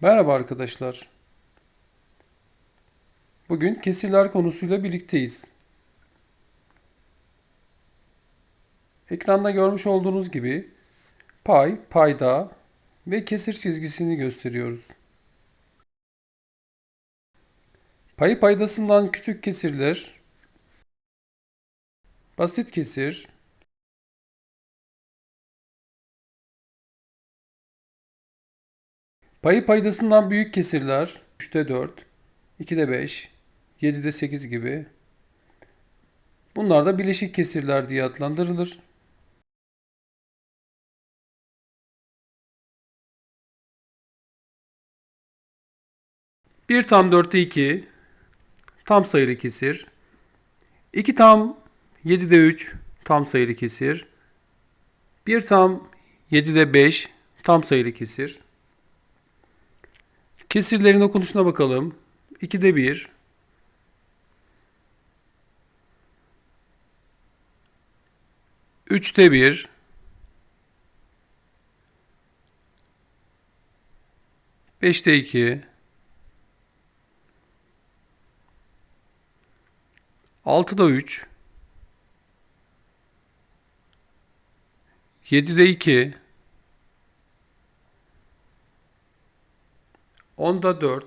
Merhaba arkadaşlar. Bugün kesirler konusuyla birlikteyiz. Ekranda görmüş olduğunuz gibi pay, payda ve kesir çizgisini gösteriyoruz. Payı paydasından küçük kesirler, basit kesir, Payı paydasından büyük kesirler 3'te 4, 2'de 5, 7'de 8 gibi. Bunlar da bileşik kesirler diye adlandırılır. Bir tam 4'te 2 tam sayılı kesir. 2 tam 7'de 3 tam sayılı kesir. 1 tam 7'de 5 tam sayılı kesir. Kesirlerin okunuşuna bakalım. 2'de 1. Üçte bir. Beşte iki. Altıda üç. Yedide iki. Onda dört.